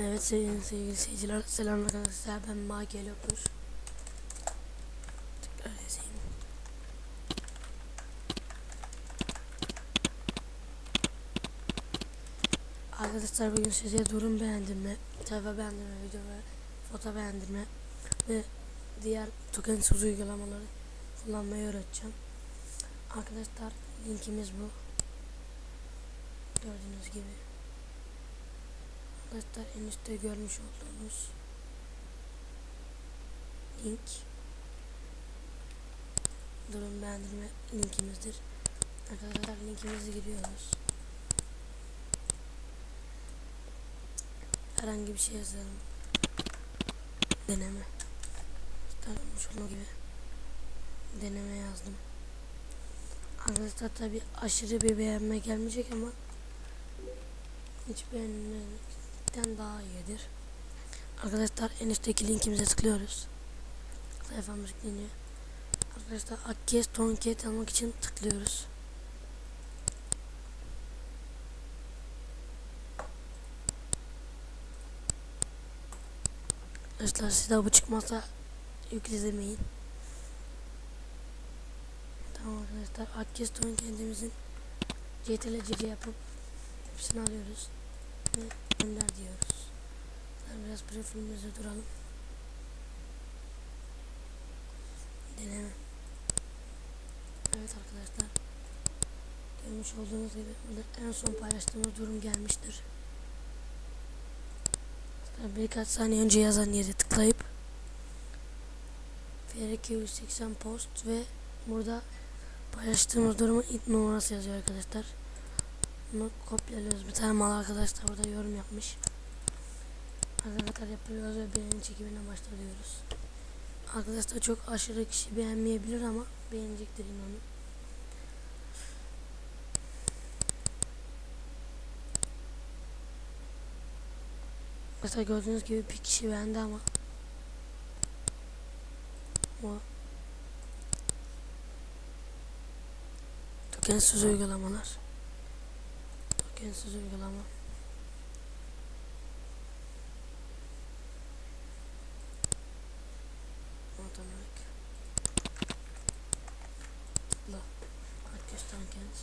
Evet sevgili, sevgili seyirciler selam arkadaşlar ben Michael Yokmuş. Tekrar yazayım. Arkadaşlar bugün size durum beğendirme, sayfa beğendirme, video ve foto beğendirme ve diğer tokensiz uygulamaları kullanmayı öğreteceğim. Arkadaşlar linkimiz bu. Gördüğünüz gibi. Arkadaşlar en üstte görmüş olduğunuz link durum beğendirme linkimizdir. Arkadaşlar linkimizi giriyoruz. Herhangi bir şey yazalım. Deneme. Görmüş olduğunuz gibi deneme yazdım. Arkadaşlar tabi aşırı bir beğenme gelmeyecek ama hiç beğenmekten daha iyidir. Arkadaşlar en üstteki linkimize tıklıyoruz. Sayfamız yükleniyor. Arkadaşlar Akkes Tonket almak için tıklıyoruz. Arkadaşlar size bu çıkmazsa yüklemeyin. Tamam arkadaşlar Akkes Tonket'imizin CTRL-C yapıp hepsini alıyoruz ve gönder diyoruz. Ben biraz profilimizde duralım. Deneme. Evet arkadaşlar. Görmüş olduğunuz gibi en son paylaştığımız durum gelmiştir. Birkaç saniye önce yazan yere tıklayıp FRQ 180 post ve burada paylaştığımız durumun ilk numarası yazıyor arkadaşlar. Bunu kopyalıyoruz. Bir tane mal arkadaş da burada yorum yapmış. Arkadaşlar yapıyoruz ve beğeni çekimine başlıyoruz. Arkadaşlar çok aşırı kişi beğenmeyebilir ama beğenecektir inanın. Mesela gördüğünüz gibi bir kişi beğendi ama o tokensiz uygulamalar tokensiz uygulama. Otomatik tıkla. Herkes tokens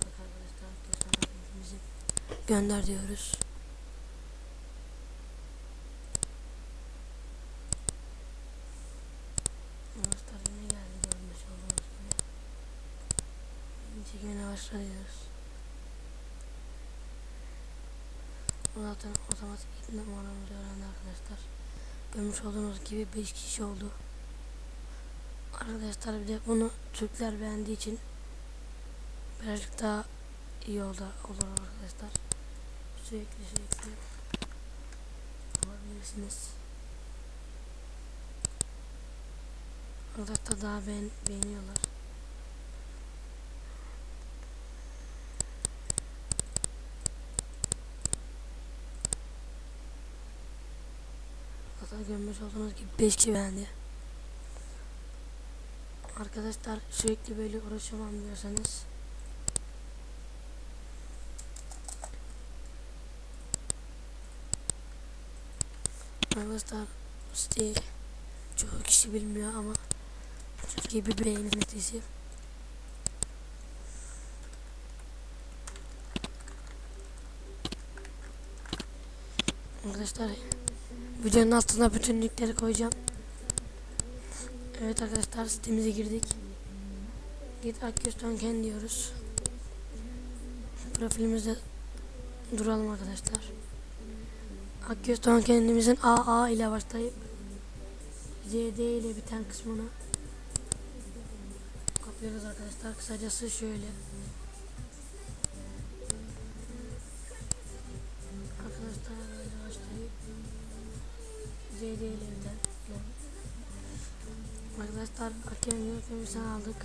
bak arkadaşlar herkes tokensimizi gönder diyoruz Arkadaşlar yine geldi görmüş olduğunuz gibi çekimine başlıyoruz. Zaten otomatik numaramızı öğrendi arkadaşlar. Görmüş olduğunuz gibi 5 kişi oldu. Arkadaşlar bir de bunu Türkler beğendiği için birazcık daha iyi oldu olur arkadaşlar. Sürekli sürekli alabilirsiniz arkadaşlar daha beğen beğeniyorlar Zaten görmüş olduğunuz gibi 5 kişi beğendi. Arkadaşlar sürekli böyle uğraşamam diyorsanız Arkadaşlar siteyi çoğu kişi bilmiyor ama çok iyi bir beğeni metresi. Arkadaşlar Videonun altına bütün linkleri koyacağım. Evet arkadaşlar sitemize girdik. Git Akgöstonken diyoruz. Profilimizde duralım arkadaşlar. Akgöston kendimizin AA ile başlayıp ZD ile biten kısmını kopyalıyoruz arkadaşlar. Kısacası şöyle. ZD ile biten Arkadaşlar hakem yönetmemizden aldık.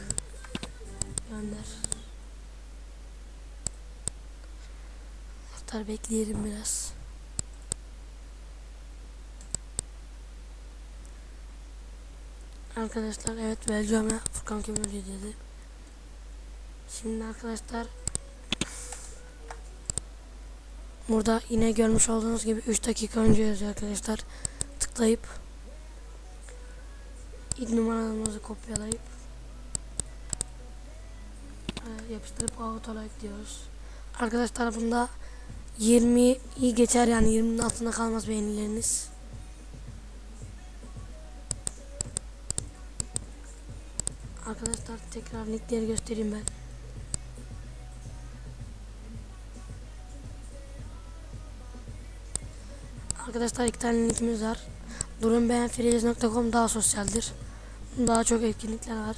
Gönder. Arkadaşlar bekleyelim biraz. Arkadaşlar evet Belgium'a Furkan Kömürlü dedi. Şimdi arkadaşlar Burada yine görmüş olduğunuz gibi 3 dakika önce yazıyor arkadaşlar. Tıklayıp ilk numaramızı kopyalayıp e, yapıştırıp autolike diyoruz. Arkadaşlar bunda 20 iyi geçer yani 20'nin altında kalmaz beğenileriniz. Arkadaşlar tekrar linkleri göstereyim ben. Arkadaşlar iki tane linkimiz var. Durumbeğenfreeze.com daha sosyaldir. Daha çok etkinlikler var.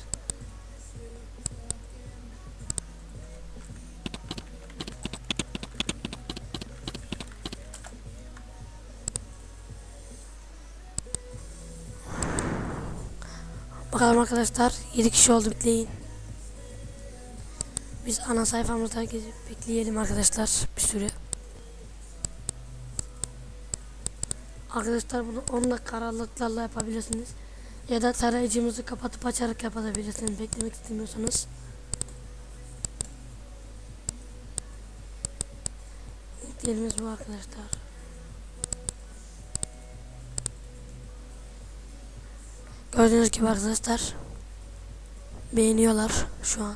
Bakalım arkadaşlar 7 kişi oldu bekleyin. Biz ana sayfamızda bekleyelim arkadaşlar bir süre. Arkadaşlar bunu 10 dakika aralıklarla yapabilirsiniz. Ya da tarayıcımızı kapatıp açarak yapabilirsiniz beklemek istemiyorsanız. Linklerimiz bu arkadaşlar. Gördüğünüz gibi arkadaşlar beğeniyorlar şu an.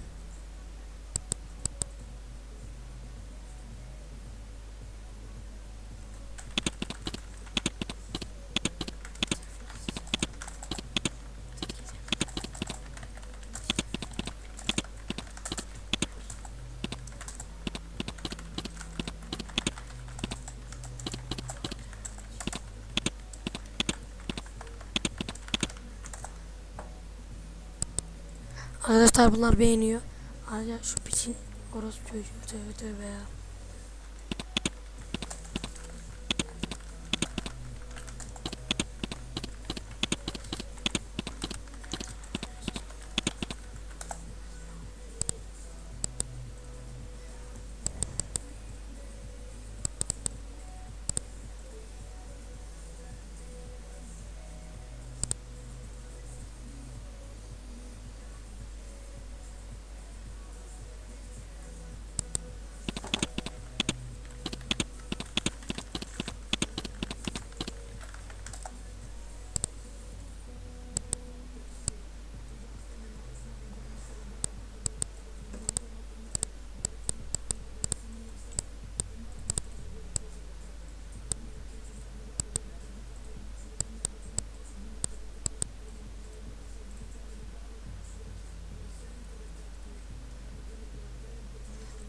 Arkadaşlar bunlar beğeniyor. Ayrıca şu piçin orospu çocuğu tövbe tövbe ya.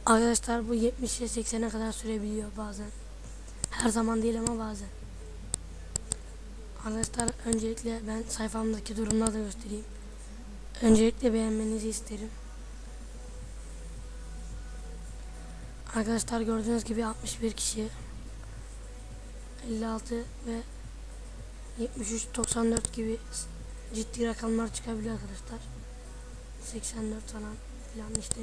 Arkadaşlar bu 70'e 80'e kadar sürebiliyor bazen. Her zaman değil ama bazen. Arkadaşlar öncelikle ben sayfamdaki durumları da göstereyim. Öncelikle beğenmenizi isterim. Arkadaşlar gördüğünüz gibi 61 kişi 56 ve 73 94 gibi ciddi rakamlar çıkabiliyor arkadaşlar. 84 falan filan işte.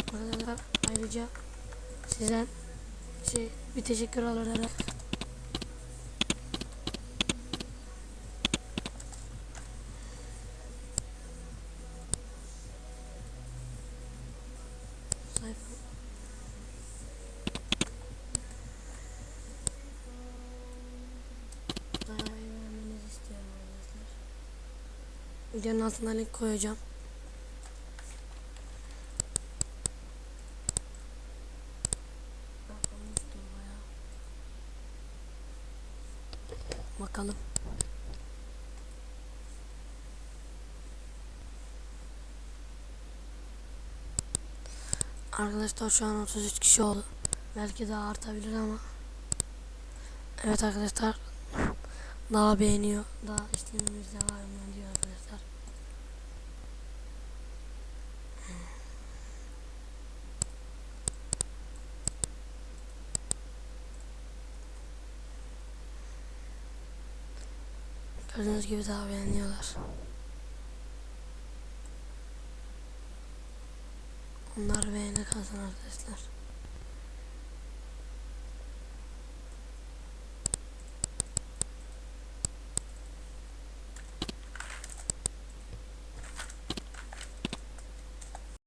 Arkadaşlar ayrıca sizden şey bir teşekkür alarak. Videonun altına link koyacağım. Bakalım. Arkadaşlar şu an 33 kişi oldu. Belki daha artabilir ama. Evet arkadaşlar. Daha beğeniyor. Daha işlemimiz devam ediyor arkadaşlar. Gördüğünüz gibi daha beğeniyorlar. Onlar beğeni kalsın arkadaşlar.